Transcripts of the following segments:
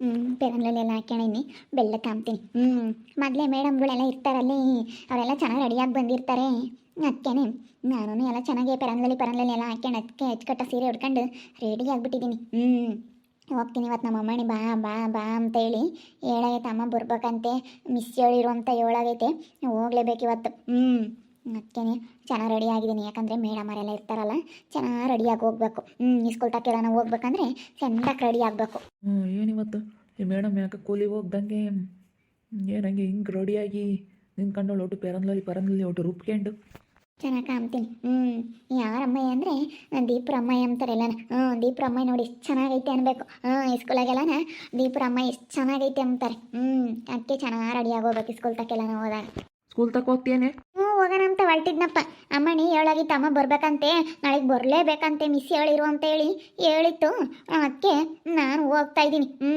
ಹ್ಞೂ ಪೆರನ್ಲಲ್ಲೆಲ್ಲ ಹಾಕ್ಯಣಿನಿ ಬೆಲ್ಲ ಕಾಮ್ತೀನಿ ಹ್ಞೂ ಮೊದಲೇ ಮೇಡಮ್ಗಳೆಲ್ಲ ಇರ್ತಾರಲ್ಲಿ, ಅವರೆಲ್ಲ ಚೆನ್ನಾಗಿ ರೆಡಿಯಾಗಿ ಬಂದಿರ್ತಾರೆ. ಅದಕ್ಕೇನೆ ನಾನು ಎಲ್ಲ ಚೆನ್ನಾಗಿ ಪೆರನ್ಲಲ್ಲಿ ಪೆರನ್ಲಲ್ಲಿ ಎಲ್ಲ ಹಾಕ್ಯಂಡು ಅದಕ್ಕೆ ಅಚ್ಚುಕಟ್ಟ ಸೀರೆ ಉಟ್ಕೊಂಡು ರೆಡಿ ಆಗಿಬಿಟ್ಟಿದ್ದೀನಿ ಹ್ಞೂ ಹೋಗ್ತೀನಿ ಇವತ್ತು ನಮ್ಮ ಅಮ್ಮಣಿ ಬಾ ಬಾ ಬಾ ಅಂತೇಳಿ. ಹೇಳಾಗೈತೆ ಅಮ್ಮ ಬರ್ಬೇಕಂತೆ. ಮಿಸ್ ಹೇಳಿರುವಂಥ ಅಂತ ಹೇಳಾಗೈತೆ ಹೋಗ್ಲೇಬೇಕು ಇವತ್ತು ಹ್ಞೂ ಅದಕ್ಕೇನೆ ಚೆನ್ನಾಗಿ ರೆಡಿ ಆಗಿದ್ದೀನಿ. ಯಾಕಂದರೆ ಮೇಡಮರೆಲ್ಲ ಇರ್ತಾರಲ್ಲ ಚೆನ್ನಾಗಿ ರೆಡಿಯಾಗಿ ಹೋಗ್ಬೇಕು. ಹ್ಞೂ ಸ್ಕೂಲ್ ನಾವು ಹೋಗ್ಬೇಕಂದ್ರೆ ಚೆಂದಾಗಿ ರೆಡಿ ಆಗಬೇಕು. ಹ್ಞೂ ಏನಿವತ್ತು? ಈ ಮೇಡಮ್ ಯಾಕೆ ಕೂಲಿ ಹೋಗ್ದಂಗೆ? ಏನಂಗೆ ಹಿಂಗೆ ರೆಡಿಯಾಗಿ ನಿಂತ್ಕೊಂಡವಳು ಒಟ್ಟು ಪೆರಂದ್ಲಲ್ಲಿ ಪರಂದ್ಲಲ್ಲಿ ಒಟ್ಟು ರುಬ್ಕೊಂಡು ಚೆನ್ನಾಗಿ ಕಾಮ್ತೀನಿ ಹ್ಞೂ ಯಾರಮ್ಮಯ್ಯ ಅಂದರೆ ದೀಪ್ರಮ್ಮಯ್ಯ ಅಂತಾರಲ್ಲ ಹ್ಞೂ ದೀಪ್ರಮ್ಮಯ್ಯ ನೋಡಿ ಎಷ್ಟು ಚೆನ್ನಾಗೈತೆ ಅನ್ಬೇಕು. ಹ್ಞೂ ಸ್ಕೂಲಾಗೆಲ್ಲನ ದೀಪ್ರಮ್ಮಯ್ಯ ಎಷ್ಟು ಚೆನ್ನಾಗೈತೆ ಅಂತಾರೆ. ಹ್ಞೂ ಅದಕ್ಕೆ ಚೆನ್ನಾಗಿ ರೆಡಿ ಆಗೋಗ್ಬೇಕು ಸ್ಕೂಲ್ ತಕ್ಕೆಲ್ಲ ನಾವು ಹೋದಾಗ. ಸ್ಕೂಲ್ ತಕ್ಕ ಹೋಗ್ತೇನೆ ಹೋಗೋಣ ಅಂತ ಹೊರಟಿದ್ನಪ್ಪ. ಅಮ್ಮಣಿ ಹೇಳಾಗಿತ್ತು ಅಮ್ಮ ಬರ್ಬೇಕಂತೆ ನಾಳೆಗೆ ಬರಲೇಬೇಕಂತೆ ಮಿಸ್ ಹೇಳಿರು ಅಂತ ಹೇಳಿ ಹೇಳಿತ್ತು. ಅದಕ್ಕೆ ನಾನು ಹೋಗ್ತಾ ಇದ್ದೀನಿ. ಹ್ಞೂ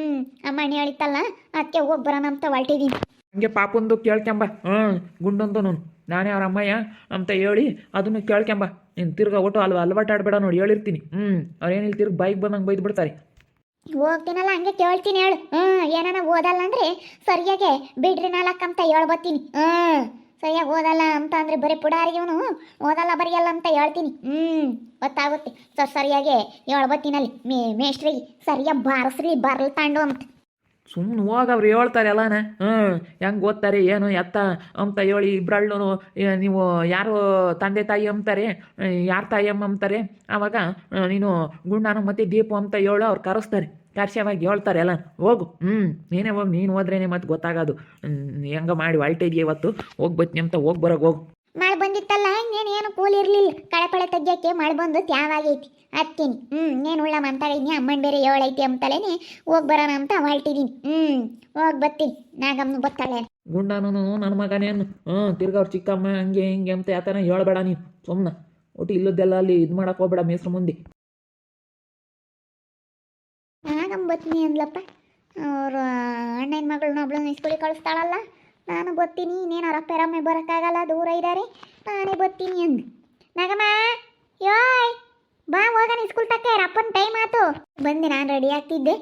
ಅಮ್ಮಣಿ ಹೇಳಿತ್ತಲ್ಲ ಅದಕ್ಕೆ ಹೋಗಿ ಬರೋಣ ಅಂತ ಹೊರಟಿದ್ದೀನಿ. ಹಂಗೆ ಪಾಪಂದು ಕೇಳ್ಕೊಂಬ. ಹ್ಞೂ ಗುಂಡಂದು ನಾನು ನಾನೇ ಅವ್ರ ಅಮ್ಮಯ್ಯ ಅಂತ ಹೇಳಿ ಅದನ್ನು ಕೇಳ್ಕೊಂಬ. ನೀನು ತಿರ್ಗಾ ಒಟ್ಟು ಅಲ್ವ ಅಲ್ವಾಟ ಆಡಬೇಡ ನೋಡಿ ಹೇಳಿರ್ತೀನಿ. ಹ್ಞೂ ಅವ್ರೇನಿಲ್ಲ ತಿರ್ಗಿ ಬೈಕ್ ಬಂದಂಗೆ ಬೈದು ಬಿಡ್ತಾರೆ. ಹೋಗ್ತೀನಲ್ಲ ಹಂಗೆ ಕೇಳ್ತೀನಿ ಹೇಳು. ಹ್ಞೂ ಏನಾನ ಓದಲ್ಲ ಅಂದರೆ ಸರಿಯಾಗೆ ಬಿಡ್ರಿ ನಾಲ್ಕಂತ ಅಂತ ಹೇಳ್ಬತ್ತೀನಿ. ಹ್ಞೂ ಸರಿಯಾಗಿ ಓದಲ್ಲ ಅಂತ ಅಂದರೆ ಬರೀ ಪುಡಾರಿಗೆ ಇವನು ಓದಲ್ಲ ಬರೆಯಲ್ಲ ಅಂತ ಹೇಳ್ತೀನಿ. ಹ್ಞೂ ಗೊತ್ತಾಗುತ್ತೆ. ಸೊ ಸರಿಯಾಗಿ ಹೇಳ್ಬತ್ತಿನಲ್ಲಿ ಮೇ ಮೇಷ್ಟ್ರಿಗೆ ಸರಿಯಾಗಿ ಬಾರಿಸ್ರಿ, ಬರ್ಲ್ ತಾಂಡು ಅಂತ. ಸುಮ್ಮನೆ ಹೋಗ ಅವ್ರು ಹೇಳ್ತಾರೆ ಎಲ್ಲಾನ. ಹ್ಞೂ ಹೆಂಗೆ ಓದ್ತಾರೆ, ಏನು, ಎತ್ತ ಅಂತ ಹೇಳಿ ಇಬ್ಬರಳ್ಳು ನೀವು ಯಾರು ತಂದೆ ತಾಯಿ ಅಂತಾರೆ ಯಾರು ತಾಯಿ ಅಮ್ಮ ಅಂತಾರೆ ಆವಾಗ ನೀನು ಗುಂಡಾನು ಮತ್ತು ದೀಪು ಅಂತ ಹೇಳು ಅವ್ರು ಕರೆಸ್ತಾರೆ. ಕರ್ಶವಾಗಿ ಹೇಳ್ತಾರೆ ಎಲ್ಲ ಹೋಗು. ಹ್ಞೂ ನೀನೇ ಹೋಗಿ ನೀನು ಹೋದ್ರೇನೆ ಮತ್ತೆ ಗೊತ್ತಾಗೋದು. ಹೆಂಗ ಮಾಡಿ ಹೊಲ್ಟಿದ್ಯ ಇವತ್ತು? ಹೋಗಿ ಬತ್ನಿ ಅಂತ ಹೋಗಿ ಬರೋಕೆ ಹೋಗು. ಮಳೆ ಬಂದಿತ್ತಲ್ಲ ಇನ್ನೇನು ಏನು ಕೂಲ್ ಇರಲಿಲ್ಲ. ಕಳೆಪಳೆ ತೆಗಿಯೋಕ್ಕೆ ಮಳೆ ಬಂದು ತ್ಯಾವಾಗೈತಿ. ಹತ್ತೀನಿ. ಹ್ಞೂ ಏನು ಉಳ್ಳ ಮಾತಾಡಿದ್ನಿ ಅಮ್ಮನ ಬೇರೆ ಏಳೈತಿ ಅಂತಲೇನೆ ಹೋಗಿ ಬರೋಣ ಅಂತ ಹೊರಟಿದ್ದೀನಿ ಹ್ಞೂ ಹೋಗಿ ಬರ್ತೀನಿ ನಾಗಮ್ಮನು ಬರ್ತಾಳೆ ಗುಂಡಾನು ನನ್ನ ಮಗನೇನು? ಹ್ಞೂ ತಿರ್ಗ ಅವ್ರ ಚಿಕ್ಕಮ್ಮ ಹಂಗೆ ಹಿಂಗೆ ಅಂತ ಯಾತನ ಹೇಳಬೇಡ ನೀನು. ಸುಮ್ಮನೆ ಒಟ್ಟು ಇಲ್ಲದ್ದೆಲ್ಲ ಅಲ್ಲಿ ಇದು ಮಾಡಕ್ಕೆ ಹೋಗ್ಬೇಡ ಮೇಸ್ರ ಮುಂದೆ. ನಾಗಮ್ಮ ಬತ್ತೀನಿ ಅಂದ್ಲಪ್ಪ. ಅವ್ರ, ಅಣ್ಣನ ಮಗಳನ್ನ ಒಬ್ಳನ್ನ ಇಸ್ಕೂಲಿಗೆ ಕಳಿಸ್ತಾಳಲ್ಲ. ನಾನು ಬತ್ತೀನಿ, ಇನ್ನೇನು ಅವ್ರ ಅಪ್ಪರಮ್ಮೆ ಬರೋಕ್ಕಾಗಲ್ಲ, ದೂರ ಇದ್ದಾರೆ ನಾನೇ ಬತ್ತೀನಿ ಅಂದ್. ನಾಗಮ್ಮ, ಯೋಯ್, ಬಾ, ಹೋಗೋಣ ಇಸ್ಕೂಲ್ ತಕ್ಕ ಅಪ್ಪನ ಟೈಮ್ ಆತು. ಬಂದೆ, ನಾನು ರೆಡಿ ಆಗ್ತಿದ್ದೆ.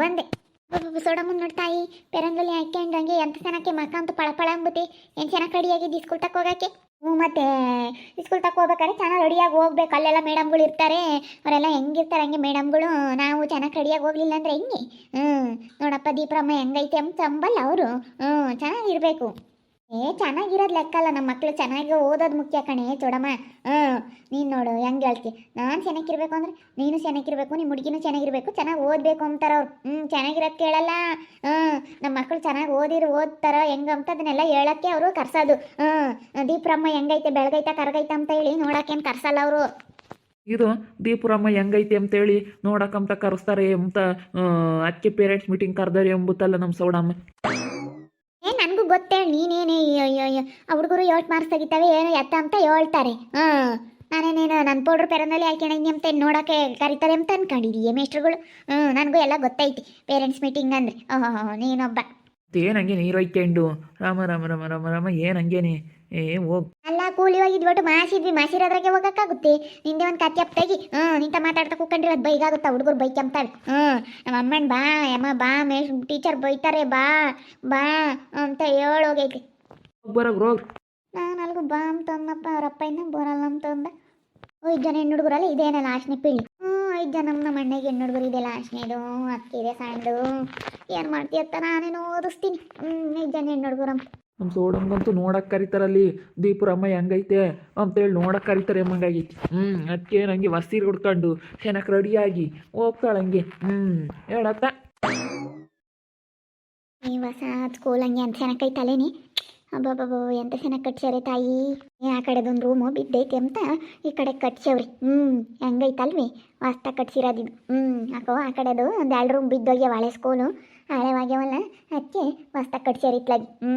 ಬಂದೆ. ಬಂದೆ ಸೋಡಮ್ಮನ ನೋಡ್ತಾಯಿ ಪೆರಂಗಲ್ಲಿ ಹಾಕ್ಯಂಡು ಹಂಗೆ ಎಂತ ಚೆನ್ನಾಗಿ ಮಕ್ಕ ಅಂತ ಪಳ ಪಳ ಅಂಬುತ್ತೆ ಏನು ಚೆನ್ನಾಗಿ ರೆಡಿಯಾಗಿದ್ದು ಸ್ಕೂಲ್ ತಕ್ಕ ಹೋಗೋಕ್ಕೆ. ಹ್ಞೂ ಮತ್ತೆ ಸ್ಕೂಲ್ ತಕ್ಕ ಹೋಗ್ಬೇಕಾದ್ರೆ ಚೆನ್ನಾಗಿ ರೆಡಿಯಾಗಿ ಹೋಗ್ಬೇಕು. ಅಲ್ಲೆಲ್ಲ ಮೇಡಮ್ಗಳು ಇರ್ತಾರೆ. ಅವರೆಲ್ಲ ಹೆಂಗಿರ್ತಾರೆ ಹಂಗೆ ಮೇಡಮ್ಗಳು ನಾವು ಚೆನ್ನಾಗಿ ರೆಡಿಯಾಗಿ ಹೋಗ್ಲಿಲ್ಲ ಅಂದ್ರೆ ಹೆಂಗೆ? ಹ್ಞೂ ನೋಡಪ್ಪ ದೀಪ್ರಮ್ಮ ಹೆಂಗೈತೆ ಅಂತ ಅಂಬಲ್ಲ ಅವರು. ಹ್ಞೂ ಚೆನ್ನಾಗಿರ್ಬೇಕು. ಏ, ಚೆನ್ನಾಗಿರೋದು ಲೆಕ್ಕ ಅಲ್ಲ ನಮ್ಮ ಮಕ್ಕಳು ಚೆನ್ನಾಗಿ ಓದೋದು ಮುಖ್ಯ ಕಣೆ ಚೋಡಮ್ಮ. ಹ್ಞೂ, ನೀನು ನೋಡು, ಹೆಂಗೆ ಹೇಳ್ತಿ? ನಾನು ಚೆನ್ನಾಗಿರ್ಬೇಕು ಅಂದ್ರೆ ನೀನು ಚೆನ್ನಾಗಿರ್ಬೇಕು ನಿಮ್ಮ ಹುಡುಗಿನೂ ಚೆನ್ನಾಗಿರ್ಬೇಕು, ಚೆನ್ನಾಗಿ ಓದಬೇಕು ಅಂತಾರೆ ಅವ್ರು. ಹ್ಞೂ, ಚೆನ್ನಾಗಿರೋದು ಕೇಳಲ್ಲ? ಹ್ಞೂ ನಮ್ಮ ಮಕ್ಕಳು ಚೆನ್ನಾಗಿ ಓದಿರು, ಓದ್ತಾರ ಹೆಂಗೆ ಅಂತ ಅದನ್ನೆಲ್ಲ ಹೇಳಕ್ಕೆ ಅವರು ಕರ್ಸೋದು. ಹ್ಞೂ, ದೀಪ್ರಮ್ಮ ಹೆಂಗೈತೆ, ಬೆಳಗೈತ, ಕರಗೈತೆ ಅಂತ ಹೇಳಿ ನೋಡೋಕ್ಕೇನು ಕರ್ಸಲ್ಲ ಅವರು. ಇದು ದೀಪುರಮ್ಮ ಹೆಂಗೈತಿ ಅಂತೇಳಿ ನೋಡಕ್ಕಂತ ಕರೆಸ್ತಾರೆ ಅಂತ ಅಕ್ಕಿ ಪೇರೆಂಟ್ಸ್ ಮೀಟಿಂಗ್ ಕರೆದಾರೆ ಎಂಬುತ್ತಲ್ಲ ನಮ್ಮ ಸೌಡಮ್ಮ. ಗೊತ್ತೇ ನೀನೇನೇ ಆ ಹುಡುಗರು ಏಟ್ ಮಾರ್ಕ್ಸ್ ತೆಗಿತಾವೆ, ಏನು ಎತ್ತ ಅಂತ ಹೇಳ್ತಾರೆ. ಹಾಂ, ನಾನೇನೇನು ನನ್ನ ಪೌಡ್ರ್ ಪೆರನಲ್ಲಿ ಹಾಕ್ಯಣಂಗೆ ಅಂತ ನೋಡೋಕ್ಕೆ ಕರೀತಾರೆ ಅಂತ ಅನ್ಕೊಂಡಿದೀಯ ಮೇಸ್ಟ್ರುಗಳು ಹ್ಞೂ ನನಗೂ ಎಲ್ಲ ಗೊತ್ತೈತಿ ಪೇರೆಂಟ್ಸ್ ಮೀಟಿಂಗ್ ಅಂದರೆ. ಓಹೋ ನೀನೊಬ್ಬ. ಏನಂಗೆ ನೀರು ಒಯ್ಕೊಂಡು ರಾಮ ರಾಮ ರಾಮ ರಾಮ ರಾಮ ಏನಂಗೇನೆ ಏ ಹೋಗ್. ಅಲ್ಲ ಕೂಲಿ ಹೋಗಿದ್ಬಿಟ್ಟು ಮಾಸಿದ್ವಿ ಮಾಸಿರೋದ್ರಾಗೆ ಹೋಗಕ್ಕಾಗುತ್ತೆ. ನಿಂದೆ ಒಂದು ಕತ್ತಿ ತೆಗಿ ಹ್ಞೂ ನಿಂತ ಮಾತಾಡ್ತಾ ಕೂಕೊಂಡಿರೋದು ಬೈಗಾಗುತ್ತಾ? ಹುಡುಗರು ಬೈಕಂತಾವೆ ಹ್ಞೂ ನಮ್ಮ ಅಮ್ಮನ ಬಾ ಅಮ್ಮ ಬಾ ಮೇಸ್ ಟೀಚರ್ ಬೈತಾರೆ ಬಾ ಬಾ ಅಂತ ಹೇಳೋಗೈತಿ ಬರೋಗ್ ರೋಗ್. ನಾನು ಅಲ್ಗೂ ಬಾ ಅಂತ ಅಂದಪ್ಪ ಅವ್ರ ಅಪ್ಪ ಇನ್ನ ಬರಲ್ಲ ಅಂತ ಅಂದ. ಐದು ಜನ ಹೆಣ್ಣು ಹುಡುಗರಲ್ಲ ಇದೇನ ಲಾಸ್ಟ್ನೇ ಪೀಳಿ ಹ್ಞೂ ಐದು ಜನ ನಮ್ಮ ಅಣ್ಣಗೆ ಹೆಣ್ಣು ಹುಡುಗರು ಇದೆ ಲಾಸ್ಟ್ನೇದು ಅಕ್ಕಿದೆ ಸಣ್ಣದು ಏನು ಮಾಡ್ತೀಯತ್ತ ನಾನೇನು ಓದಿಸ್ತೀನಿ. ಹ್ಞೂ ಐದು ಜನ ಹೆಣ್ಣು ಹುಡುಗರು ನಮ್ಮ ಸೋಡಂಗಂತೂ ನೋಡಕ್ಕೆ ಕರೀತಾರಲ್ಲಿ ದೀಪುರಮ್ಮ ಹೆಂಗೈತೆ ಅಂತೇಳಿ ನೋಡಕ್ಕೆ ಕರೀತಾರೆ ಎಂಬಂಗಾಗೈತಿ ಹ್ಞೂ ಅದಕ್ಕೆ ನಂಗೆ ವಸ್ತಿರು ಹುಡ್ಕೊಂಡು ಚೆನ್ನಾಗಿ ರೆಡಿಯಾಗಿ ಹೋಗ್ತಾಳೆ ಹಂಗೆ. ಹ್ಞೂ ಹೇಳತ್ತ ಈ ಹೊಸ ಸ್ಕೂಲ್ ಹಂಗೆ ಅಂತ ಚೆನ್ನಾಗಿ ತಲೆನಿ ಅಬ್ಬಬ್ಬಬ್ಬ, ಎಂತ ಚೆನ್ನಾಗಿ ಕಟ್ಸ್ಯಾರೆ ತಾಯಿ? ಆ ಕಡೆದೊಂದು ರೂಮು ಬಿದ್ದೈತೆ ಅಂತ ಈ ಕಡೆ ಕಟ್ಸ್ಯಾವ್ರಿ. ಹ್ಞೂ ಹೆಂಗೈತಲ್ವಿ? ವಾಸ್ತ ಕಟ್ಸಿರೋದಿದ್ದು ಹ್ಞೂ ಯಾಕೋ ಆ ಕಡೆದು ಒಂದು ಎರಡು ರೂಮ್ ಬಿದ್ದೋಗ್ಯಾವ ಹಳೆ ಸ್ಕೂಲು ಹಳೆವಾಗ್ಯಾವಲ್ಲ ಅದಕ್ಕೆ ಮಸ್ತ ಕಟ್ಸ್ಯಾರ ಇತ್ಲಾಗಿ ಹ್ಞೂ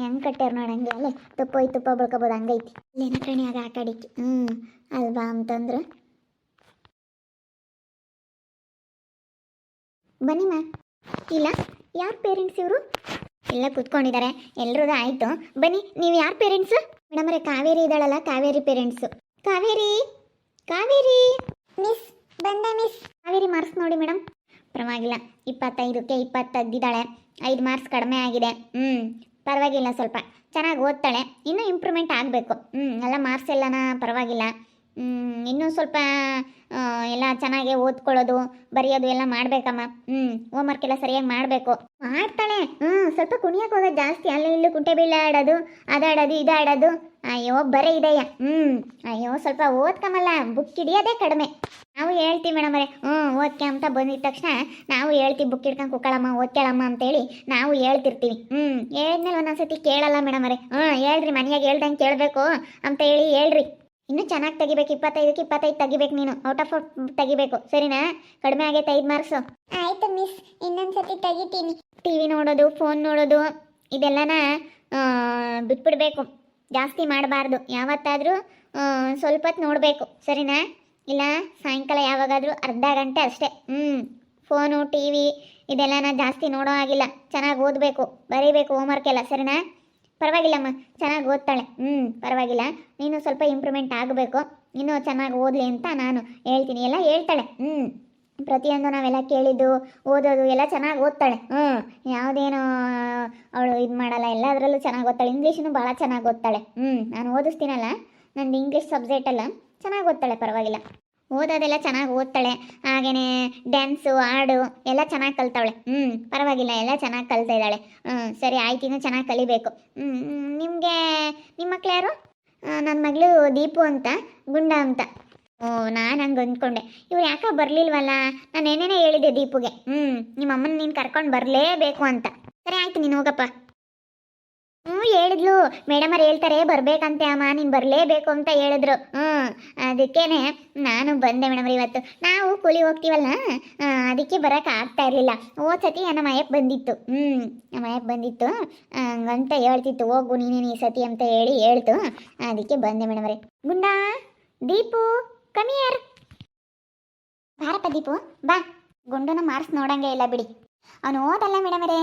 ಹೆಂಗೆ ಕಟ್ಟ್ಯಾರ ನೋಡಂಗೆ ಅಲ್ಲೇ ತುಪ್ಪ ಹೋಯ್ ತುಪ್ಪ ಬಳ್ಕೊಬೋದು ಹಂಗೈತಿ. ಏನ ಕಣಿ ಆಗ ಆ ಕಡೆಗೆ ಹ್ಞೂ ಅಲ್ವಾ ಅಂತಂದ್ರೆ? ಬನ್ನಿ ಮಾ. ಇಲ್ಲ ಯಾರ ಪೇರೆಂಟ್ಸ್ ಇವರು? ಎಲ್ಲ ಕೂತ್ಕೊಂಡಿದ್ದಾರೆ ಎಲ್ರದ್ದು ಆಯಿತು. ಬನ್ನಿ ನೀವು ಯಾರು ಪೇರೆಂಟ್ಸು ಮೇಡಮರೇ ಕಾವೇರಿ ಇದ್ದಾಳಲ್ಲ ಕಾವೇರಿ ಪೇರೆಂಟ್ಸು ಕಾವೇರಿ ಕಾವೇರಿ. ಮಿಸ್ ಬಂದೆ ಮಿಸ್ ಕಾವೇರಿ ಮಾರ್ಸ್ ನೋಡಿ ಮೇಡಮ್. ಪರವಾಗಿಲ್ಲ. ಇಪ್ಪತ್ತೈದಕ್ಕೆ ಇಪ್ಪತ್ತು ತೆಗ್ದಿದ್ದಾಳೆ ಐದು ಮಾರ್ಕ್ಸ್ ಕಡಿಮೆ ಆಗಿದೆ. ಹ್ಞೂ ಪರವಾಗಿಲ್ಲ ಸ್ವಲ್ಪ. ಚೆನ್ನಾಗಿ ಓದ್ತಾಳೆ. ಇನ್ನೂ ಇಂಪ್ರೂವ್ಮೆಂಟ್ ಆಗಬೇಕು. ಹ್ಞೂ ಎಲ್ಲ ಮಾರ್ಕ್ಸ್ ಎಲ್ಲನ ಪರವಾಗಿಲ್ಲ. ಇನ್ನೂ ಸ್ವಲ್ಪ ಎಲ್ಲ ಚೆನ್ನಾಗಿ ಓದ್ಕೊಳ್ಳೋದು, ಬರೆಯೋದು ಎಲ್ಲ ಮಾಡಬೇಕಮ್ಮ. ಹ್ಞೂ ಹೋಮ್ವರ್ಕ್ ಎಲ್ಲ ಸರಿಯಾಗಿ ಮಾಡಬೇಕು. ಮಾಡ್ತಾಳೆ. ಹ್ಞೂ ಸ್ವಲ್ಪ ಕುಣಿಯಕ್ಕೆ ಹೋಗೋದು ಜಾಸ್ತಿ. ಅಲ್ಲಿ ಇಲ್ಲೂ ಕುಂಟೆ ಬೀಳ ಆಡೋದು ಅದಾಡೋದು ಇದಾಡೋದು ಅಯ್ಯೋ, ಬರೀ ಇದೆಯಾ? ಹ್ಞೂ ಅಯ್ಯೋ, ಸ್ವಲ್ಪ ಓದ್ಕಮಲ್ಲ ಬುಕ್ ಹಿಡಿಯೋದೇ ಕಡಿಮೆ. ನಾವು ಹೇಳ್ತೀವಿ ಮೇಡಮರೇ ಹ್ಞೂ ಓದ್ಕೆ ಅಂತ ಬಂದಿದ ತಕ್ಷಣ ನಾವು ಹೇಳ್ತೀವಿ ಬುಕ್ ಹಿಡ್ಕೊಂಡು ಕುಕ್ಕಳಮ್ಮ ಓದ್ಕೇಳಮ್ಮ ಅಂತೇಳಿ ನಾವು ಹೇಳ್ತಿರ್ತೀವಿ. ಹ್ಞೂ ಹೇಳಿದ್ಮೇಲೆ ಒಂದೊಂದ್ಸತಿ ಕೇಳಲ್ಲ ಮೇಡಮರೇ ಹ್ಞೂ ಹೇಳ್ರಿ, ಮನೆಯಾಗ ಹೇಳ್ದಂಗೆ ಕೇಳಬೇಕು ಅಂತ ಹೇಳಿ ಹೇಳ್ರಿ. ಇನ್ನೂ ಚೆನ್ನಾಗಿ ತೆಗಿಬೇಕು ಇಪ್ಪತ್ತೈದಕ್ಕೆ ಇಪ್ಪತ್ತೈದು ತೆಗಿಬೇಕು ನೀನು. ಔಟ್ ಆಫ್ ತೆಗಿಬೇಕು. ಸರಿನಾ? ಕಡಿಮೆ ಆಗೈತೆ ಐದು ಮಾರ್ಕ್ಸು ಆಯ್ತು ಮಿಸ್ ಇನ್ನೊಂದ್ಸತಿ ತೆಗಿತೀನಿ. ಟಿ ವಿ ನೋಡೋದು ಫೋನ್ ನೋಡೋದು ಇದೆಲ್ಲನ ಬಿಟ್ಬಿಡಬೇಕು ಬಿಟ್ಬಿಡ್ಬೇಕು. ಜಾಸ್ತಿ ಮಾಡಬಾರ್ದು. ಯಾವತ್ತಾದರೂ ಸ್ವಲ್ಪ ಹೊತ್ತು ನೋಡಬೇಕು. ಸರಿನಾ? ಇಲ್ಲ ಸಾಯಂಕಾಲ ಯಾವಾಗಾದರೂ ಅರ್ಧ ಗಂಟೆ ಅಷ್ಟೇ. ಹ್ಞೂ ಫೋನು ಟಿ ವಿ ಇದೆಲ್ಲನ ಜಾಸ್ತಿ ನೋಡೋ ಆಗಿಲ್ಲ ಚೆನ್ನಾಗಿ ಓದಬೇಕು ಬರೀಬೇಕು ಹೋಮ್ವರ್ಕ್ ಎಲ್ಲ. ಸರಿನಾ? ಪರವಾಗಿಲ್ಲಮ್ಮ, ಚೆನ್ನಾಗಿ ಓದ್ತಾಳೆ. ಹ್ಞೂ ಪರವಾಗಿಲ್ಲ. ನೀನು ಸ್ವಲ್ಪ ಇಂಪ್ರೂವ್ಮೆಂಟ್ ಆಗಬೇಕು. ಇನ್ನೂ ಚೆನ್ನಾಗಿ ಓದಲಿ ಅಂತ ನಾನು ಹೇಳ್ತೀನಿ. ಎಲ್ಲ ಹೇಳ್ತಾಳೆ. ಹ್ಞೂ ಪ್ರತಿಯೊಂದು ನಾವೆಲ್ಲ ಕೇಳಿದ್ದು, ಓದೋದು, ಎಲ್ಲ ಚೆನ್ನಾಗಿ ಓದ್ತಾಳೆ. ಹ್ಞೂ ಯಾವುದೇನೋ ಅವಳು ಇದು ಮಾಡಲ್ಲ, ಎಲ್ಲದರಲ್ಲೂ ಚೆನ್ನಾಗಿ ಓದ್ತಾಳೆ. ಇಂಗ್ಲೀಷನ್ನು ಭಾಳ ಚೆನ್ನಾಗಿ ಓದ್ತಾಳೆ. ಹ್ಞೂ ನಾನು ಓದಿಸ್ತೀನಲ್ಲ, ನಂದು ಇಂಗ್ಲೀಷ್ ಸಬ್ಜೆಕ್ಟಲ್ಲ ಚೆನ್ನಾಗಿ ಓದ್ತಾಳೆ, ಪರವಾಗಿಲ್ಲ. ಓದೋದೆಲ್ಲ ಚೆನ್ನಾಗಿ ಓದ್ತಾಳೆ. ಹಾಗೆಯೇ ಡ್ಯಾನ್ಸು ಹಾಡು ಎಲ್ಲ ಚೆನ್ನಾಗಿ ಕಲ್ತಾವಳೆ. ಹ್ಞೂ ಪರವಾಗಿಲ್ಲ, ಎಲ್ಲ ಚೆನ್ನಾಗಿ ಕಲ್ತಾ ಇದ್ದಾಳೆ. ಹ್ಞೂ ಸರಿ, ಆಯ್ತು ಚೆನ್ನಾಗಿ ಕಲಿಬೇಕು. ಹ್ಞೂ ನಿಮಗೆ ನಿಮ್ಮ ಮಕ್ಳು ಯಾರು? ನನ್ನ ಮಗಳು ದೀಪು ಅಂತ, ಗುಂಡ ಅಂತ. ಓ, ನಾನು ಹಂಗೆ ಅಂದ್ಕೊಂಡೆ. ಇವ್ರು ಯಾಕೆ ಬರಲಿಲ್ವಲ್ಲ? ನಾನು ಏನೇನೇ ಹೇಳಿದೆ ದೀಪುಗೆ. ಹ್ಞೂ ನಿಮ್ಮ ಅಮ್ಮನ ನೀನು ಕರ್ಕೊಂಡು ಬರಲೇಬೇಕು ಅಂತ. ಸರಿ, ಆಯ್ತು, ನೀನು ಹೋಗಪ್ಪ. ಹ್ಞೂ, ಹೇಳಿದ್ಲು. ಮೇಡಮರು ಹೇಳ್ತಾರೆ, ಬರ್ಬೇಕಂತೆ ಅಮ್ಮ, ನೀನು ಬರಲೇಬೇಕು ಅಂತ ಹೇಳಿದ್ರು. ಹ್ಞೂ, ಅದಕ್ಕೇನೆ ನಾನು ಬಂದೆ ಮೇಡಮ್ ಇವತ್ತು. ನಾವು ಕೂಲಿ ಹೋಗ್ತೀವಲ್ಲ ಅದಕ್ಕೆ ಬರೋಕೆ ಆಗ್ತಾ ಇರಲಿಲ್ಲ. ಹೋದ ಸತಿ ನಮ್ಮ ಮಯಕ್ಕೆ ಬಂದಿತ್ತು. ಹ್ಞೂ ನಮ್ಮ ಮಯಕ್ಕೆ ಬಂದಿತ್ತು. ಹಂಗಂತ ಹೇಳ್ತಿತ್ತು. ಹೋಗು, ನೀನೇನು ಈ ಸತಿ ಅಂತ ಹೇಳಿ ಹೇಳ್ತು. ಅದಕ್ಕೆ ಬಂದೆ ಮೇಡಮ್ ಗುಂಡಾ, ದೀಪು ಕಮಿಯರ್ ಬಾರಪ್ಪ ದೀಪು, ಬಾ. ಗುಂಡನ ಮಾರ್ಸ್ ನೋಡಂಗೆ ಇಲ್ಲ ಬಿಡಿ. ಅವನು ಓದಲ್ಲ ಮೇಡಮರೇ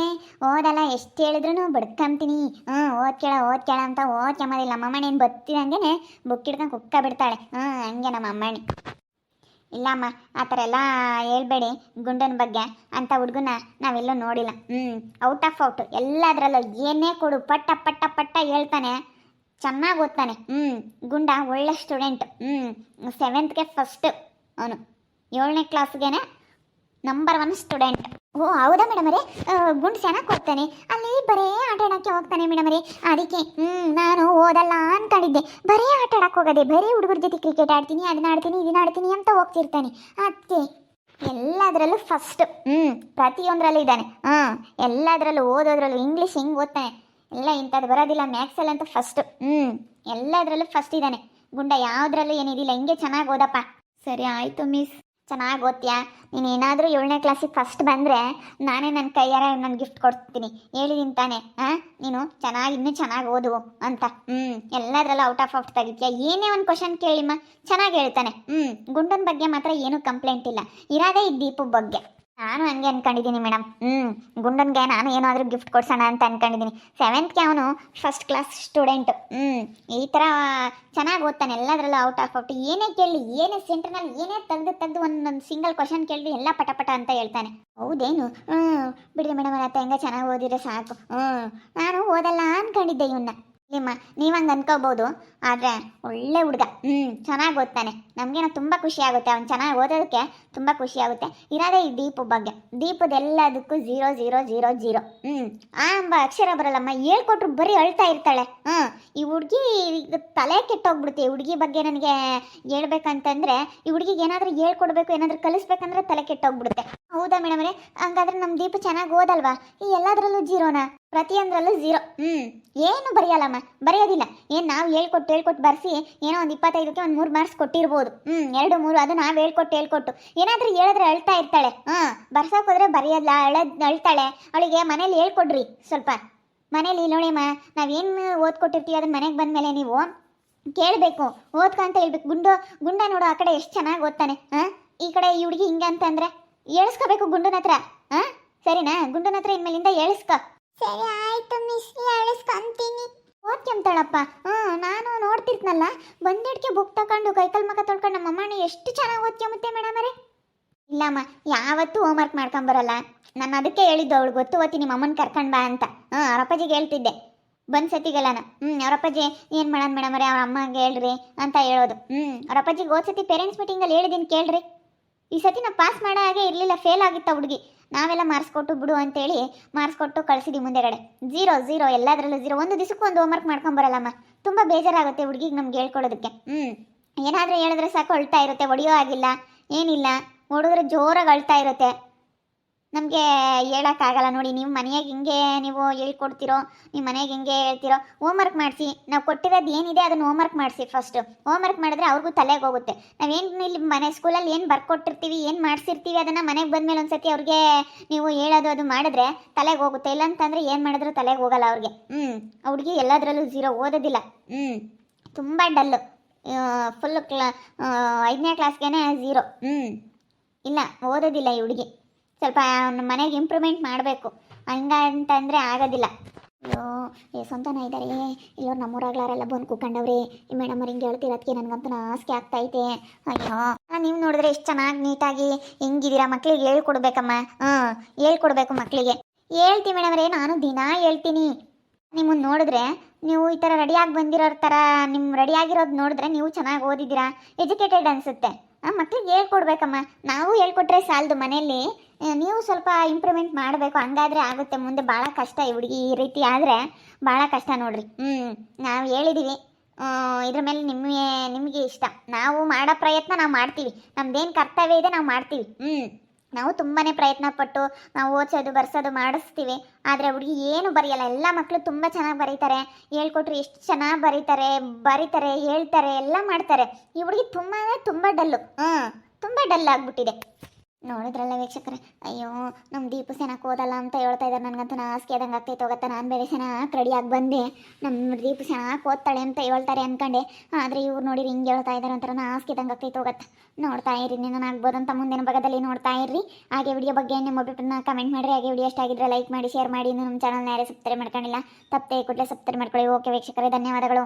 ಓದಲ್ಲ, ಎಷ್ಟು ಹೇಳಿದ್ರು ಬಡ್ಕಂತೀನಿ. ಹ್ಞೂ ಓದ್ಕೇಳ ಓದ್ಕೇಳ ಅಂತ ಓದ್ಕೊಂಬೋದಿಲ್ಲ ನಮ್ಮ ಏನು ಬತ್ತಿದಂಗೆ ಬುಕ್ ಹಿಡ್ಕೊಂಡು ಕುಕ್ಕ ಬಿಡ್ತಾಳೆ. ಹ್ಞೂ ಹಂಗೆ ನಮ್ಮ ಅಮ್ಮಣ್ಣಿ ಇಲ್ಲಮ್ಮ, ಆ ಥರ ಎಲ್ಲ ಹೇಳ್ಬೇಡಿ ಗುಂಡನ ಬಗ್ಗೆ. ಅಂತ ಹುಡುಗನ ನಾವೆಲ್ಲೂ ನೋಡಿಲ್ಲ. ಹ್ಞೂ ಔಟ್ ಆಫ್ ಔಟ್. ಎಲ್ಲದರಲ್ಲೂ ಏನೇ ಕೊಡು, ಪಟ್ಟ ಪಟ್ಟ ಪಟ್ಟ ಹೇಳ್ತಾನೆ. ಚೆನ್ನಾಗಿ ಓದ್ತಾನೆ. ಹ್ಞೂ ಗುಂಡ ಒಳ್ಳೆ ಸ್ಟೂಡೆಂಟ್. ಹ್ಞೂ ಸೆವೆಂತ್ಗೆ ಫಸ್ಟ್ ಅವನು. ಏಳನೇ ಕ್ಲಾಸ್ಗೆನೆ ನಂಬರ್ ಒನ್ ಸ್ಟೂಡೆಂಟ್ ಓ, ಹೌದಾ ಮೇಡಮರೇ? ಗುಂಡು ಚೆನ್ನಾಗಿ ಓದ್ತಾನೆ ಅಲ್ಲಿ ಬರೇ ಆಟ ಆಡೋಕ್ಕೆ ಹೋಗ್ತಾನೆ ಮೇಡಮರೇ. ಅದಕ್ಕೆ ಹ್ಞೂ ನಾನು ಓದಲ್ಲ ಅಂದ್ಕೊಂಡಿದ್ದೆ ಬರೀ ಆಟ ಆಡಕ್ಕೆ ಹೋಗೋದೆ, ಬರೀ ಹುಡುಗರ ಜೊತೆ ಕ್ರಿಕೆಟ್ ಆಡ್ತೀನಿ, ಅದನ್ನ ಆಡ್ತೀನಿ, ಇದನ್ನ ಆಡ್ತೀನಿ ಅಂತ ಹೋಗ್ತಿರ್ತಾನೆ. ಅದಕ್ಕೆ ಎಲ್ಲದರಲ್ಲೂ ಫಸ್ಟ್ ಹ್ಞೂ ಪ್ರತಿಯೊಂದರಲ್ಲೂ ಇದ್ದಾನೆ. ಹಾಂ, ಎಲ್ಲದರಲ್ಲೂ ಓದೋದ್ರಲ್ಲೂ ಇಂಗ್ಲೀಷ್ ಹಿಂಗೆ ಓದ್ತಾನೆ. ಎಲ್ಲ ಇಂಥದ್ದು ಬರೋದಿಲ್ಲ ಅಂತ ಫಸ್ಟ್ ಹ್ಞೂ ಎಲ್ಲದರಲ್ಲೂ ಫಸ್ಟ್ ಇದ್ದಾನೆ. ಗುಂಡ ಯಾವುದ್ರಲ್ಲೂ ಏನಿದಿಲ್ಲ, ಹಿಂಗೆ ಚೆನ್ನಾಗಿ ಓದಪ್ಪ. ಸರಿ, ಆಯಿತು ಮಿಸ್ ಚೆನ್ನಾಗಿ ಓದ್ತೀಯಾ ನೀನು ಏನಾದರೂ ಏಳನೇ ಕ್ಲಾಸಿಗೆ ಫಸ್ಟ್ ಬಂದರೆ ನಾನೇ ನನ್ನ ಕೈಯಾರ ನಾನು ಗಿಫ್ಟ್ ಕೊಡ್ತೀನಿ. ಹೇಳಿದೀನಿ ತಾನೆ ಹಾಂ ನೀನು ಚೆನ್ನಾಗಿ, ಇನ್ನೂ ಚೆನ್ನಾಗಿ ಓದು ಅಂತ. ಹ್ಞೂ ಎಲ್ಲದರಲ್ಲೂ ಔಟ್ ಆಫ್ ಔಟ್ ತೆಗಿತೀಯ? ಏನೇ ಒಂದು ಕ್ವಶನ್ ಕೇಳಿಮ್ಮ. ಚೆನ್ನಾಗಿ ಹೇಳ್ತಾನೆ. ಹ್ಞೂ ಗುಂಡನ ಬಗ್ಗೆ ಮಾತ್ರ ಏನೂ ಕಂಪ್ಲೇಂಟ್ ಇಲ್ಲ. ಇರೋದೇ ಈ ದೀಪದ ಬಗ್ಗೆ. ನಾನು ಹಂಗೆ ಅನ್ಕೊಂಡಿದ್ದೀನಿ ಮೇಡಮ್. ಹ್ಞೂ ಗುಂಡನ್ಗೆ ನಾನು ಏನಾದರೂ ಗಿಫ್ಟ್ ಕೊಡ್ಸೋಣ ಅಂತ ಅನ್ಕೊಂಡಿದ್ದೀನಿ. ಸೆವೆಂತ್ಗೆ ಅವನು ಫಸ್ಟ್ ಕ್ಲಾಸ್ ಸ್ಟೂಡೆಂಟ್ ಹ್ಞೂ ಈ ಥರ ಚೆನ್ನಾಗಿ ಓದ್ತಾನೆ. ಎಲ್ಲದರಲ್ಲೂ ಔಟ್ ಆಫ್ ಔಟ್ ಏನೇ ಕೇಳಿ, ಏನೇ ಸೆಂಟ್ರ್ನಲ್ಲಿ ಏನೇ ತೆಗೆದು ತೆಗೆದು ಒಂದೊಂದು ಸಿಂಗಲ್ ಕ್ವಶನ್ ಕೇಳಿದ್ರೆ ಎಲ್ಲ ಪಟ ಪಟ ಅಂತ ಹೇಳ್ತಾನೆ. ಹೌದೇನು? ಹ್ಞೂ ಬಿಡಿ ಮೇಡಮ್ ಅತ್ತ ಹೆಂಗೆ ಚೆನ್ನಾಗಿ ಓದಿದ್ರೆ ಸಾಕು. ಹ್ಞೂ ನಾನು ಓದಲ್ಲ ಅಂದ್ಕೊಂಡಿದ್ದೆ ಇವನ್ನ ನಿಮ್ಮ ನೀವು ಹಂಗೆ ಅನ್ಕೋಬೋದು, ಆದರೆ ಒಳ್ಳೆ ಹುಡುಗ. ಹ್ಞೂ ಚೆನ್ನಾಗಿ ಓದ್ತಾನೆ. ನಮಗೇನೋ ತುಂಬ ಖುಷಿ ಆಗುತ್ತೆ. ಅವ್ನು ಚೆನ್ನಾಗಿ ಓದೋದಕ್ಕೆ ತುಂಬ ಖುಷಿ ಆಗುತ್ತೆ. ಇರೋದೇ ಈ ದೀಪು ಬಗ್ಗೆ. ದೀಪದೆಲ್ಲದಕ್ಕೂ ಝೀರೋ ಜೀರೋ ಜೀರೋ ಜೀರೋ ಹ್ಞೂ ಆ ಎಂಬ ಅಕ್ಷರ ಬರಲ್ಲಮ್ಮ, ಹೇಳ್ಕೊಟ್ರು ಬರೀ ಅಳ್ತಾ ಇರ್ತಾಳೆ. ಹ್ಞೂ ಈ ಹುಡುಗಿ ತಲೆ ಕೆಟ್ಟೋಗ್ಬಿಡುತ್ತೆ. ಈ ಹುಡುಗಿ ಬಗ್ಗೆ ನನಗೆ ಹೇಳ್ಬೇಕಂತಂದ್ರೆ, ಈ ಹುಡುಗಿಗೆ ಏನಾದರೂ ಹೇಳ್ಕೊಡ್ಬೇಕು, ಏನಾದರೂ ಕಲಿಸ್ಬೇಕಂದ್ರೆ ತಲೆ ಕೆಟ್ಟೋಗ್ಬಿಡುತ್ತೆ. ಹೌದಾ ಮೇಡಮ್ರೆ ಹಂಗಾದ್ರೆ ನಮ್ಮ ದೀಪ ಚೆನ್ನಾಗಿ ಓದಲ್ವಾ? ಈ ಎಲ್ಲದರಲ್ಲೂ ಜೀರೋನಾ ಪ್ರತಿಯೊಂದರಲ್ಲೂ ಝೀರೋ ಹ್ಞೂ ಏನು ಬರೆಯಲ್ಲಮ್ಮ? ಬರೆಯೋದಿಲ್ಲ. ಏನು ನಾವು ಹೇಳ್ಕೊಟ್ಟು ಹೇಳ್ಕೊಟ್ಟು ಬರೆಸಿ ಏನೋ ಒಂದು ಇಪ್ಪತ್ತೈದಕ್ಕೆ ಒಂದು ಮೂರು ಮಾರ್ಕ್ಸ್ ಕೊಟ್ಟಿರ್ಬೋದು. ಹ್ಞೂ ಎರಡು ಮೂರು ಅದು ನಾವು ಹೇಳ್ಕೊಟ್ಟು ಹೇಳ್ಕೊಟ್ಟು. ಏನಾದರೂ ಹೇಳಿದ್ರೆ ಅಳ್ತಾ ಇರ್ತಾಳೆ. ಹಾಂ ಬರ್ಸೋಕೆ ಹೋದ್ರೆ ಬರೆಯೋಲ್ಲ ಅಳದ್ ಅಳ್ತಾಳೆ. ಅವಳಿಗೆ ಮನೇಲಿ ಹೇಳ್ಕೊಡ್ರಿ ಸ್ವಲ್ಪ. ಮನೇಲಿ ನೋಡಿಮ್ಮ ನಾವೇನು ಓದ್ಕೊಟ್ಟಿರ್ತೀವಿ ಅದನ್ನ ಮನೆಗೆ ಬಂದಮೇಲೆ ನೀವು? ಕೇಳಬೇಕು. ಓದ್ಕ ಅಂತ ಹೇಳ್ಬೇಕು. ಗುಂಡು ಗುಂಡ ನೋಡು ಆ ಕಡೆ ಎಷ್ಟು ಚೆನ್ನಾಗಿ ಓದ್ತಾನೆ. ಹಾಂ? ಈ ಕಡೆ ಈ ಹುಡುಗಿ ಹಿಂಗೆ ಅಂತಂದರೆ ಏಳಿಸ್ಕೋಬೇಕು ಗುಂಡನ ಹತ್ರ. ಹಾಂ? ಸರಿನಾ? ಗುಂಡನ ಹತ್ರ ಇನ್ಮೇಲಿಂದ ಏಳಿಸ್ಕೊ. ಸರಿ ಆಯ್ತು ಮಿಸ್ ಅಳಿಸ್ಕೊಂತೀನಿ ಓದ್ಕೊಂತಾಳಪ್ಪ ಹ್ಞೂ ನಾನು ನೋಡ್ತಿರ್ತನಲ್ಲ ಬಂದಿಡ್ಕೆ ಬುಕ್ ತಗೊಂಡು ಕೈಕಲ್ ಮಗ ತೊಳ್ಕೊಂಡು ನಮ್ಮ ಅಮ್ಮನ ಎಷ್ಟು ಚೆನ್ನಾಗಿ ಓದ್ಕೊಂಬತ್ತೆ ಮೇಡಮರೇ ಇಲ್ಲಮ್ಮ, ಯಾವತ್ತೂ ಹೋಮ್ವರ್ಕ್ ಮಾಡ್ಕೊಂಬರಲ್ಲ ನಾನು ಅದಕ್ಕೆ ಹೇಳಿದ್ದು ಅವಳು ಗೊತ್ತು, ಓದ್ತೀನಿ, ನಿಮ್ಮ ಅಮ್ಮನ ಕರ್ಕೊಂಡು ಬಾ ಅಂತ. ಹಾಂ ಅವರಪ್ಪಾಜಿಗೆ ಹೇಳ್ತಿದ್ದೆ. ಬಂದ್ ನಾನು ಹ್ಞೂ ಅವರಪ್ಪಾಜಿ ಏನು ಮಾಡೋಣ ಮೇಡಮ್ ಅವ್ರ? ಅಮ್ಮಂಗೆ ಹೇಳ್ರಿ ಅಂತ ಹೇಳೋದು. ಹ್ಞೂ ಅವರಪ್ಪಾಜಿಗೆ ಓದ್ಸತಿ ಸತಿ ಪೇರೆಂಟ್ಸ್ ಮೀಟಿಂಗಲ್ಲಿ ಹೇಳಿದ್ದೀನಿ ಕೇಳ್ರಿ. ಈ ಸತಿ ನಾವು ಪಾಸ್ ಮಾಡೋ ಹಾಗೆ ಇರಲಿಲ್ಲ ಫೇಲ್ ಆಗಿತ್ತ ಹುಡುಗಿ. ನಾವೆಲ್ಲ ಮಾರ್ಕ್ಸ್ ಕೊಟ್ಟು ಬಿಡು ಅಂತೇಳಿ ಮಾರ್ಕ್ಸ್ ಕೊಟ್ಟು ಕಳಿಸಿದ್ವಿ ಮುಂದೆಗಡೆ. ಜೀರೋ ಜೀರೋ ಎಲ್ಲದರಲ್ಲೂ ಜೀರೋ ಒಂದು ದಿವಸಕ್ಕೂ ಒಂದು ಹೋಮ್ವರ್ಕ್ ಮಾಡ್ಕೊಂಬರಲ್ಲಮ್ಮ. ತುಂಬ ಬೇಜಾರಾಗುತ್ತೆ ಹುಡುಗಿಗೆ ನಮ್ಗೆ ಹೇಳ್ಕೊಡೋದಕ್ಕೆ. ಹ್ಞೂ ಏನಾದರೂ ಹೇಳಿದ್ರೆ ಸಾಕು, ಅಳ್ತಾ ಇರುತ್ತೆ ಒಡೆಯೋ ಆಗಿಲ್ಲ ಏನಿಲ್ಲ. ಹುಡುಗರು ಜೋರಾಗಿ ಅಳ್ತಾ ಇರುತ್ತೆ. ನಮಗೆ ಹೇಳೋಕ್ಕಾಗಲ್ಲ ನೋಡಿ ನೀವು ಮನೆಯಾಗೆ ಹಿಂಗೆ ನೀವು ಹೇಳ್ಕೊಡ್ತಿರೋ ನಿಮ್ಮ ಮನೆಯಾಗ ಹಿಂಗೆ ಹೇಳ್ತಿರೋ ಹೋಮ್ವರ್ಕ್ ಮಾಡಿಸಿ. ನಾವು ಕೊಟ್ಟಿರೋದು ಏನಿದೆ ಅದನ್ನು ಹೋಮ್ವರ್ಕ್ ಮಾಡಿಸಿ ಫಸ್ಟು ಹೋಮ್ವರ್ಕ್ ಮಾಡಿದ್ರೆ ಅವ್ರಿಗೂ ತಲೆಗೆ ಹೋಗುತ್ತೆ. ನಾವೇನು ಇಲ್ಲಿ ಮನೆ ಸ್ಕೂಲಲ್ಲಿ ಏನು ಬರ್ಕೊಟ್ಟಿರ್ತೀವಿ, ಏನು ಮಾಡಿಸಿರ್ತೀವಿ ಅದನ್ನು ಮನೆಗೆ ಬಂದಮೇಲೆ ಒಂದ್ಸತಿ ಅವ್ರಿಗೆ ನೀವು ಹೇಳೋದು ಅದು ಮಾಡಿದ್ರೆ ತಲೆಗೆ ಹೋಗುತ್ತೆ. ಇಲ್ಲ ಅಂತಂದರೆ ಏನು ಮಾಡಿದ್ರು ತಲೆಗೆ ಹೋಗಲ್ಲ ಅವ್ರಿಗೆ. ಹ್ಞೂ ಹುಡುಗಿ ಎಲ್ಲದರಲ್ಲೂ ಝೀರೋ ಓದೋದಿಲ್ಲ. ಹ್ಞೂ ತುಂಬ ಡಲ್ಲು ಫುಲ್ ಕ್ಲಾ ಐದನೇ ಕ್ಲಾಸ್ಗೆ ಝೀರೋ ಹ್ಞೂ ಇಲ್ಲ, ಓದೋದಿಲ್ಲ ಈ ಹುಡುಗಿ. ಸ್ವಲ್ಪ ನಮ್ಮ ಮನೆಗೆ ಇಂಪ್ರೂವ್ಮೆಂಟ್ ಮಾಡಬೇಕು. ಹಂಗಂತಂದರೆ ಆಗೋದಿಲ್ಲ. ಅಯ್ಯೋ, ಏ ಸ್ವಂತನ ಇದ್ದಾರೆ ಇಲ್ಲೋ ನಮ್ಮೂರಾಗ್ಲಾರೆಲ್ಲ ಬಂದು ಕೂಕೊಂಡವ್ರಿ. ಈ ಮೇಡಮ್ ಅವ್ರು ಹಿಂಗೆ ಹೇಳ್ತಿರೋದಕ್ಕೆ ನನಗಂತೂ ನಾಚಿಕೆ ಆಗ್ತೈತೆ ಅಯ್ಯೋ ನೀವು ನೋಡಿದ್ರೆ ಎಷ್ಟು ಚೆನ್ನಾಗಿ ನೀಟಾಗಿ ಹೆಂಗಿದ್ದೀರಾ ಮಕ್ಳಿಗೆ ಹೇಳ್ಕೊಡ್ಬೇಕಮ್ಮ. ಹ್ಞೂ ಹೇಳ್ಕೊಡ್ಬೇಕು ಮಕ್ಕಳಿಗೆ ಹೇಳ್ತೀನಿ ಮೇಡಮ್ ರೇ ನಾನು ದಿನ ಹೇಳ್ತೀನಿ. ನಿಮ್ಮನ್ನು ನೋಡಿದ್ರೆ ನೀವು ಈ ಥರ ರೆಡಿಯಾಗಿ ಬಂದಿರೋ ಥರ ನಿಮ್ಮ ರೆಡಿಯಾಗಿರೋದು ನೋಡಿದ್ರೆ ನೀವು ಚೆನ್ನಾಗಿ ಓದಿದ್ದೀರಾ. ಎಜುಕೇಟೆಡ್ ಅನಿಸುತ್ತೆ. ಮಕ್ಳಿಗೆ ಹೇಳ್ಕೊಡ್ಬೇಕಮ್ಮ. ನಾವು ಹೇಳ್ಕೊಟ್ರೆ ಸಾಲದು ಮನೆಯಲ್ಲಿ. ನೀವು ಸ್ವಲ್ಪ ಇಂಪ್ರೂವ್ಮೆಂಟ್ ಮಾಡಬೇಕು. ಹಂಗಾದರೆ ಆಗುತ್ತೆ. ಮುಂದೆ ಭಾಳ ಕಷ್ಟ ಈ ಹುಡುಗಿ ಈ ರೀತಿ ಆದರೆ ಭಾಳ ಕಷ್ಟ ನೋಡ್ರಿ. ಹ್ಞೂ ನಾವು ಹೇಳಿದ್ದೀವಿ ಇದ್ರ ಮೇಲೆ ನಿಮಗೆ ನಿಮಗೆ ಇಷ್ಟ. ನಾವು ಮಾಡೋ ಪ್ರಯತ್ನ ನಾವು ಮಾಡ್ತೀವಿ. ನಮ್ದೇನು ಕರ್ತವ್ಯ ಇದೆ ನಾವು ಮಾಡ್ತೀವಿ. ಹ್ಞೂ ನಾವು ತುಂಬಾ ಪ್ರಯತ್ನ ಪಟ್ಟು ನಾವು ಓದಿಸೋದು, ಬರ್ಸೋದು ಮಾಡಿಸ್ತೀವಿ. ಆದರೆ ಹುಡುಗಿ ಏನು ಬರೆಯಲ್ಲ. ಎಲ್ಲ ಮಕ್ಕಳು ತುಂಬ ಚೆನ್ನಾಗಿ ಬರೀತಾರೆ. ಹೇಳ್ಕೊಟ್ರು ಎಷ್ಟು ಚೆನ್ನಾಗಿ ಬರೀತಾರೆ ಬರೀತಾರೆ, ಹೇಳ್ತಾರೆ, ಎಲ್ಲ ಮಾಡ್ತಾರೆ. ಈ ಹುಡುಗಿ ತುಂಬ ಅಂದರೆ ತುಂಬ ಡಲ್ಲು. ಹಾಂ ತುಂಬ ಡಲ್ ಆಗಿಬಿಟ್ಟಿದೆ. ನೋಡಿದ್ರಲ್ಲ ವೀಕ್ಷಕರೇ, ಅಯ್ಯೋ ನಮ್ಮ ದೀಪು ಸೆನಕ್ಕೆ ಓದಲ್ಲ ಅಂತ ಹೇಳ್ತಾ ಇದ್ದಾರೆ ನನಗಂತೂ ನಾಸ್ಕೆ ಅದಂಗೆ ಆಗ್ತೈತೆ ಹೋಗತ್ತಾ. ನಾನು ಬೇರೆ ಸೆನಾಕ್ ರೆಡಿಯಾಗಿ ಬಂದೆ. ನಮ್ಮ ದೀಪು ಸೆನಾಕ್ ಓದ್ತಾಳೆ ಅಂತ ಹೇಳ್ತಾರೆ ಅನ್ಕೊಂಡೆ. ಆದರೆ ಇವ್ರು ನೋಡಿರಿ ಹಿಂಗೆ ಹೇಳ್ತಾ ಇದ್ದಾರೆ ನಾ ನಾಸ್ಕೆ ಆದಂಗೆ ಆಗ್ತೈತೆ ಹೋಗತ್ತೆ. ನೋಡ್ತಾ ಇರಿ ನಿನ್ನ ಆಗ್ಬೋದು ಅಂತ ಮುಂದಿನ ಭಾಗದಲ್ಲಿ ನೋಡ್ತಾ ಇರ್ರಿ. ಹಾಗೆ ವಿಡಿಯೋ ಬಗ್ಗೆ ನಿಮ್ಮ ಅಭಿಪ್ರಾಯ ಕಮೆಂಟ್ ಮಾಡಿರಿ. ಹಾಗೆ ವಿಡಿಯೋ ಆಗಿದ್ರೆ ಲೈಕ್ ಮಾಡಿ ಶೇರ್ ಮಾಡಿ. ಇನ್ನು ನಮ್ಮ ಚಾನಲ್ನ ಯಾರೇ ಸಬ್ಸ್ಕ್ರೈಬ್ ಮಾಡ್ಕೊಂಡಿಲ್ಲ ತಪ್ಪೇ ಕೂಡಲೇ ಸಬ್ಸ್ಕ್ರೈಬ್ ಮಾಡ್ಕೊಳ್ಳಿ. ಓಕೆ ವೀಕ್ಷಕರೇ, ಧನ್ಯವಾದಗಳು.